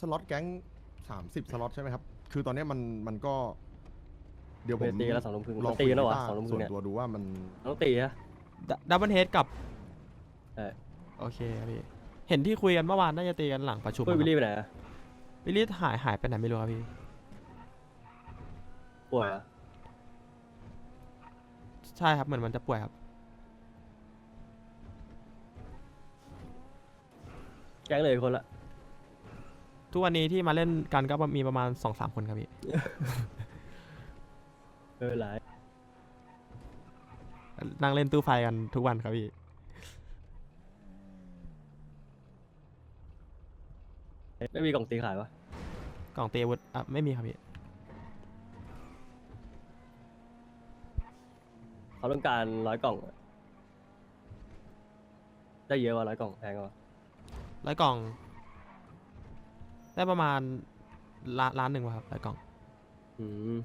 สล็อตแก๊งสามสิบสล็อตใช่ไหมครับ คือตอนเนี้ยมันมันก็ เดี๋ยวผมตีกันแล้วสองทุ่มครึ่งลองตีกันแล้ววะคุยบสองทุ่มคส่รึ่วงนเนี่ยตัวดูว่ามัน ต้องตีฮะ ดับเบิลเฮดกับใช่โอเคครับพี่ เห็นที่คุยกันเมื่อวานน่าจะตีกันหลังประชุมเฮ้ยวิลลี่ไปไหนอะวิลลี่หายหายไปไหนไม่รู้ครับพี่ ป่วยอะใช่ครับเหมือนมันจะป่วยครับ แก๊งเลยคนละ ทุกวันนี้ที่มาเล่นกันก็มีประมาณสองสามคนครับพี่ เออหลายนั่งเล่นตู้ไฟกันทุกวันครับพี่ ไม่มีกล่องตีขายวะกล่องเตรียมอาวุธอะไม่มีครับพี่ เขาต้องการร้อยกล่องอะได้เยอะกว่าร้อยกล่องแพงกว่าร้อยกล่อง ได้ประมาณล้านล้านหนึ่งวะครับร้อยกล่องอืม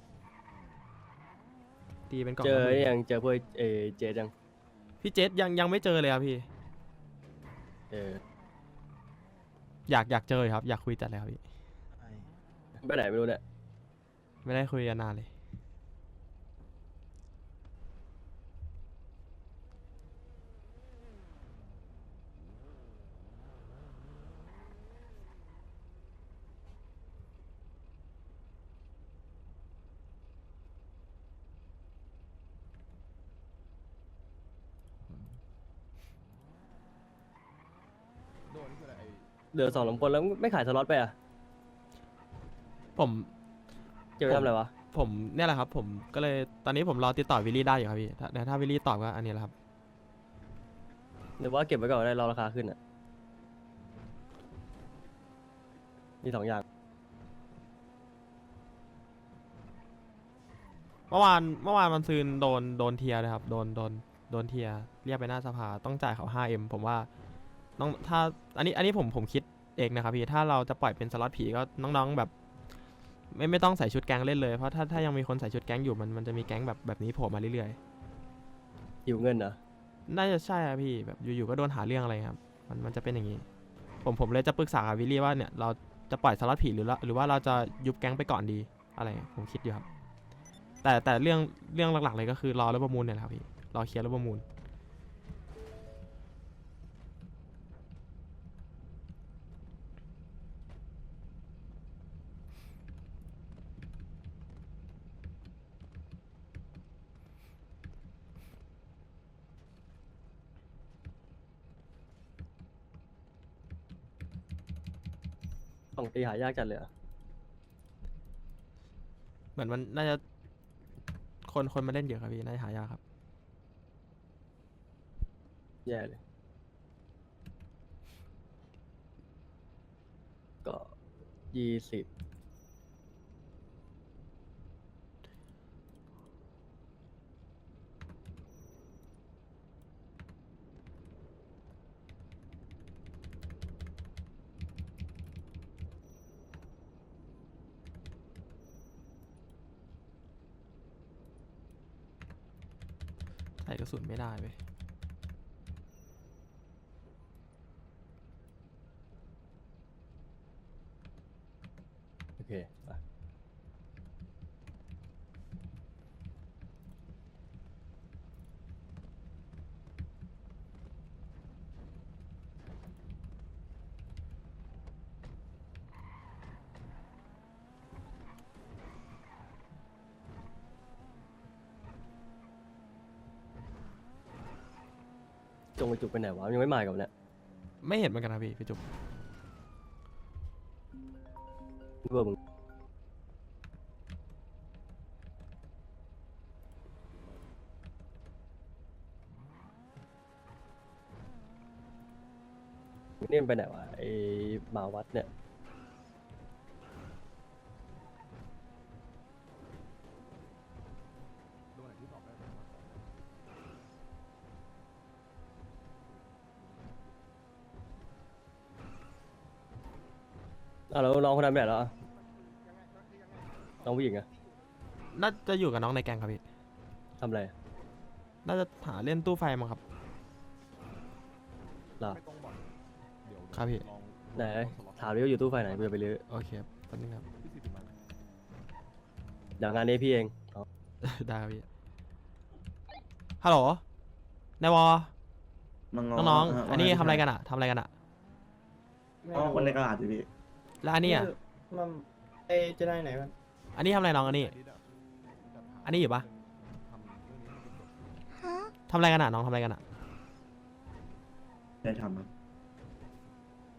ตีเป็นกล่องเจอละหมื่นยังเจอพวกเอเจดยังพี่เจษยังยังไม่เจอเลยครับพี่ เอออยากอยากเจอครับ อยากคุยจัดเลยครับพี่ไปไหนไม่รู้เนี่ยไม่ได้คุยกันนานเลย โดนคืออะไรไอ้เหลือสองลำคนแล้วไม่ขายสล็อตไปอะผมเจะไปทำอะไรวะ ผมเนี่ยแหละครับ ผมก็เลยตอนนี้ผมรอติดต่อวิลลี่ได้อยู่ครับพี่ถ้าแต่ถ้าวิลลี่ตอบก็อันนี้แหละครับ หรือว่าเก็บไว้ก่อนก็ได้รอราคาขึ้นอะ มีสองอย่าง เมื่อวานเมื่อวานมันซืนโดนโดนเทียร์นะครับ โดนโดนโดนเทียร์เรียกไปหน้าสภาต้องจ่ายเขา 5M ผมว่า น้องถ้าอันนี้อันนี้ผมผมคิดเองนะครับพี่ถ้าเราจะปล่อยเป็นสล็อตผีก็น้องๆแบบ ไม่ไม่ต้องใส่ชุดแก๊งเล่นเลยเพราะถ้าถ้ายังมีคนใส่ชุดแก๊งอยู่มันมันจะมีแก๊งแบบแบบนี้โผล่มาเรื่อยหิวเงินเหรอๆน่าจะใช่ครับพี่แบบอยู่ๆก็โดนหาเรื่องอะไรครับมันมันจะเป็นอย่างนี้ ผมผมเลยจะปรึกษากับวิลลี่ว่าเนี่ยเราจะปล่อยสล็อตผีหรือละหรือว่าเราจะยุบแก๊งไปก่อนดีอะไรผมคิดอยู่ครับ แต่แต่เรื่องเรื่องหลักๆเลยก็คือรอรถประมูลเนี่ยแหละครับพี่รอเคลียร์รถประมูล กล่องตีหายากจัดเลยอะเหมือนมันน่าจะคนคนมาเล่นเยอะครับพี่น่าจะหายากครับ แย่เลย ก็ยี่สิบ กระสุนไม่ได้เว้ย จงไปจุกไปไหนวะยังไม่มากับเนี่ยไม่เห็นเหมือนกันครับพี่พี่จุ๊บเบอร์มึงนี่มันไปไหนวะไอ้หมาวัดเนี่ย โดนไหนที่ตอบได้ไหม อ้าวแล้วน้องคนนั้นไปไหนแล้วอะน้องผู้หญิงอะน่าจะอยู่กับน้องในแกงครับพี่ ทำอะไรน่าจะหาเล่นตู้ไฟมั้งครับ เหรอไม่ต้องบ่อนเดี๋ยวครับพี่ลองไหนลองสล็อตถามดิว่าอยู่ตู้ไฟไหนกูจะไปรื้อโอเคครับแป๊บนึงครับพี่สิบมาเดี๋ยวงานนี้พี่เองเอาได้ครับพี่ ฮัลโหลนายวอ น้องๆ อันนี้ทำอะไรกันอะทำอะไรกันอะอ๋อคนในกระดาษสิพี่ แล้วอันนี้อะมันเอจะได้ไหนมันอันนี้ทำอะไรน้องอันนี้ อันนี้อยู่ปะทำเรื่องนี้ให้มันจบทำอะไรกันอะน้องทำอะไรกันอะได้ทำครับ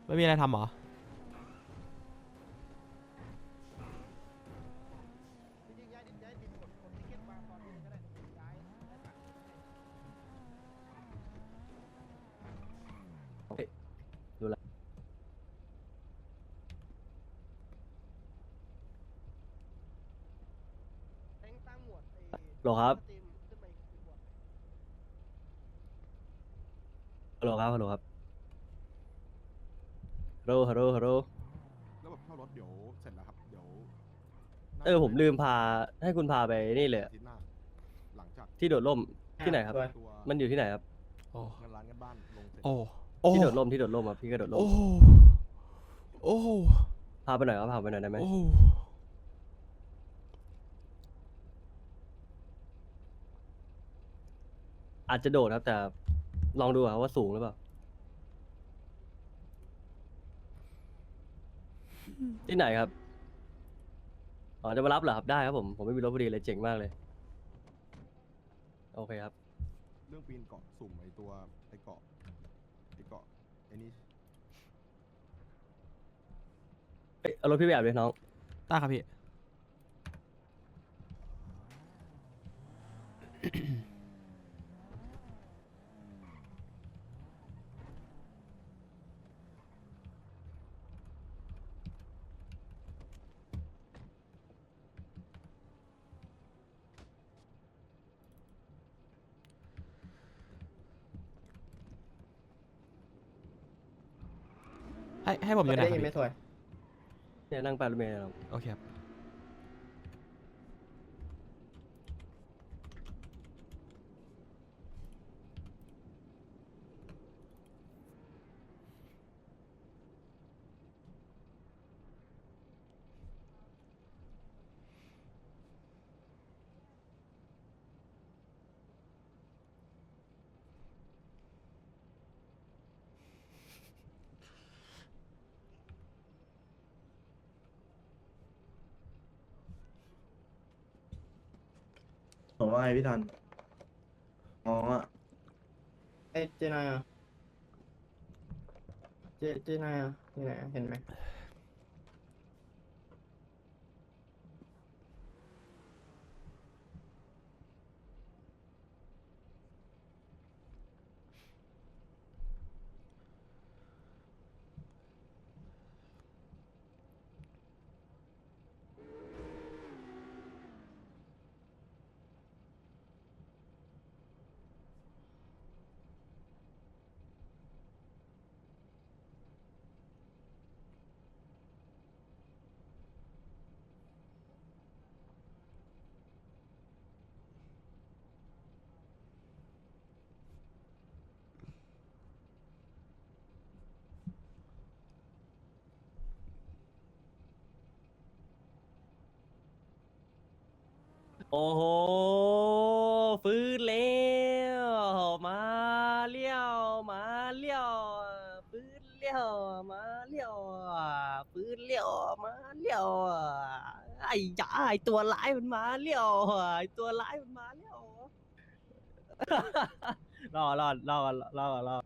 ไม่มีอะไรทำเหรอ โหลครับฮัลโหลครับฮัลโหลครับฮัลโหลฮัลโหลฮัลโหลแล้วแบบเข้ารถเดี๋ยวเสร็จแล้วครับ เดี๋ยวน่าเออผมลืมพาให้คุณพาไปนี่เลยอาอะทิตย์หน้าหลังจากที่โดดร่มที่ไหนครับอะตัวมันอยู่ที่ไหนครับ โอ้เงินร้านกันบ้านลงเสร็จ โอ้โอ้ที่โดดร่มที่โดดร่มครับพี่ก็โดดร่มโอ้โอ้พาไปหน่อยครับพาไปหน่อยได้ไหมโอ้ อาจจะโดดครับ แต่ลองดูครับว่าสูงหรือเปล่าที่ไหนครับอ๋อจะมารับเหรอครับได้ครับผมผมไม่มีรถพอดีเลยเจ๋งมากเลย โอเคครับ เรื่องปีนเกาะสุ่มไอตัวไอเกาะไอเกาะไอนี่เอ้ยเอารถพี่ไปอาบเลยน้องได้ครับพี่ ให้ให้ผมอยู่ไหนได้ครัยิบนไม่พี่สวยเนี่ยนั่งไปรถเมล์น้องโอเคครับ ผมว่าไงพี่ทันอ๋ออะเอ้ยเจนายอะเจเจนายอะที่ไหนอะเห็นไหม โอ้โหฟื้นแล้วมาเลี้ยวมาเลี้ยวฟื้นเลี้ยวมาเลี้ยวฟื้นเลี้ยวมาเลี้ยวไอ้ยาไอ้ตัวร้ายมันมาเลี้ยวไอ้ตัวร้ายมันมาเลี้ยวรอรอรอรอรอ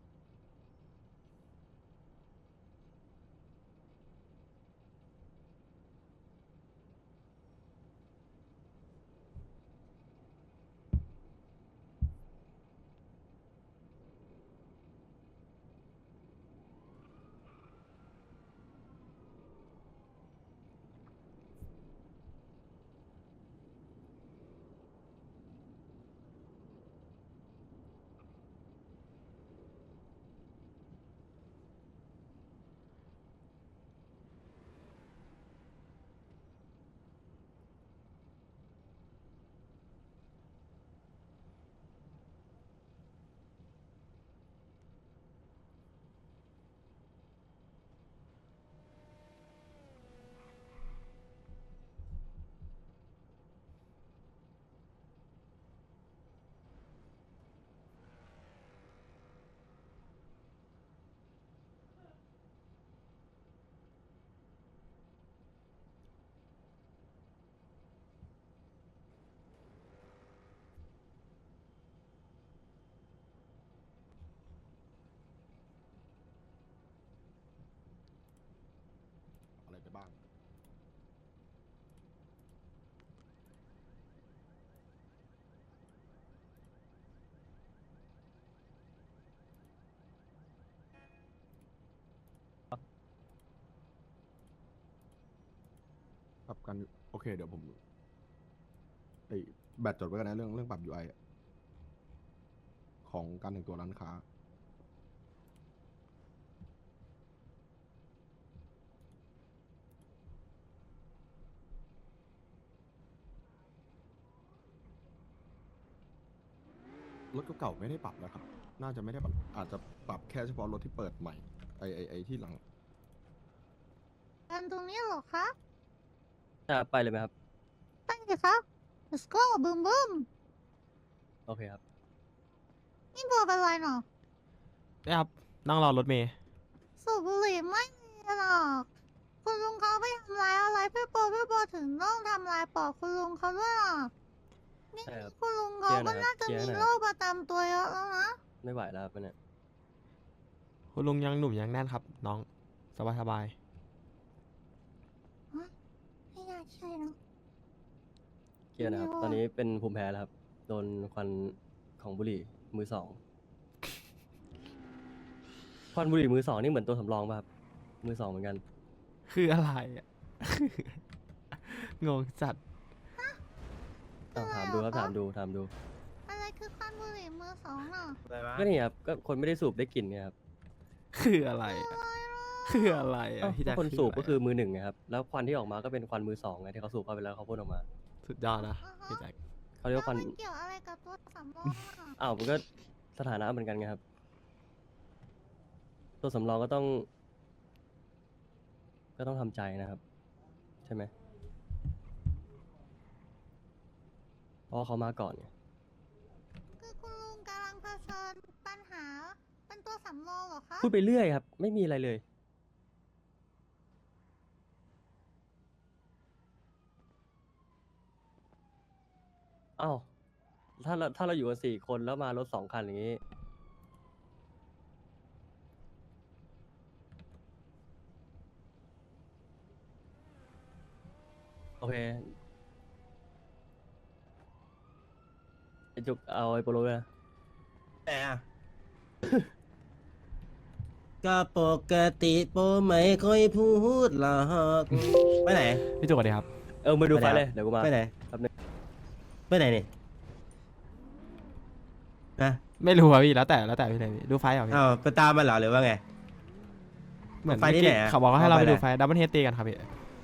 กันโอเค เดี๋ยวผมไอแบตจดไว้กันนะเรื่องเรื่องปรับ UI อะของการแต่งตัวร้านค้า รถเก่าๆไม่ได้ปรับนะครับ น่าจะไม่ได้ปรับ อาจจะปรับแค่เฉพาะรถที่เปิดใหม่ ไอไอไอที่หลัง กันตรงนี้เหรอคะ จะไปเลยไหมครับ ไปเลยครับ let's go บึมบึมโอเคครับ นี่บัวเป็นไรเนาะเนี่ยครับ นั่งรอรถเมย์สูบบุหรี่ไม่มีหรอก คุณลุงเขาไปทำร้ายอะไรพี่โปพี่โปถึงต้องทำลายปอกคุณลุงเขาด้วยหรอนี่ใช่ครับคุณลุงเขาเคลียร์หน่ก็อยน่าจะเคลียร์มีหน่อย โรคประจำตัวเยอะแล้วนะ ไม่ไหวแล้วครับเนี่ย คุณลุงยังหนุ่มยังแน่นครับ น้องสบายสบายไม่น่า ใช่เนอะเครียดนะครับไม่ว่าตอนนี้เป็นภูมิแพ้แล้วครับ โดนควันของบุหรี่มือสอง ควันบุหรี่มือสองนี่เหมือนตัวสำรองป่ะครับ มือสองเหมือนกัน คืออะไรอะ งงจัด อ้าวถามดูครับ ถามดู ถามดู อะไรคือควันบุหรี่มือสองเนาะอะไรวะก็นี่ครับ ก็คนไม่ได้สูบได้กลิ่นไงครับ คืออะไรอะ คืออะไรอ้าอะวพี่แจ็คคนสูบะไรก็คือมือหนึ่งไงครับ แล้วควันที่ออกมาก็เป็นควันมือสองไงที่เขาสูบเข้าไปแล้วเขาพ่นออกมา สุดยอดนะพี่แจ็คเขาเรียกว่าควันแล้วมันเกี่ยวอะไรกับตัวสำรองอะอ้าวมันก็สถานะเหมือนกันไงครับ ตัวสำรองก็ต้อง ก็ต้องทำใจนะครับ ใช่ไหมเพราะว่าเขามาก่อนไงคือคุณลุงกำลังเผชิญปัญหา เป็นตัวสำรองเหรอคะพูดไปเรื่อยครับ ไม่มีอะไรเลย อ้าวถ้าเราถ้าเราอยู่กันสี่คนแล้วมารถสองคันอย่างนี้ โอเคไอจุกเอาไอโปโลด้วยนะแต่อะ ก็ปกติโปไม่ค่อยพูดหรอก ไปไหน พี่จุกสวัสดีครับ เออมาดูไปไฟไหนเลย เดี๋ยวกูมาไปไหน แป๊บนึง ไปไหนนี่ฮะไม่รู้อะพี่แล้วแต่แล้วแต่พี่เลยพี่ดูไฟล์เหรอพี่อ้าวไปตามมันเหรอหรือว่าไง เหมือนไฟล์ที่ไหนอะเขาบอกว่าให้เราเอาไปไปดูไหนไฟดับเบิลเฮดตีกันครับพี่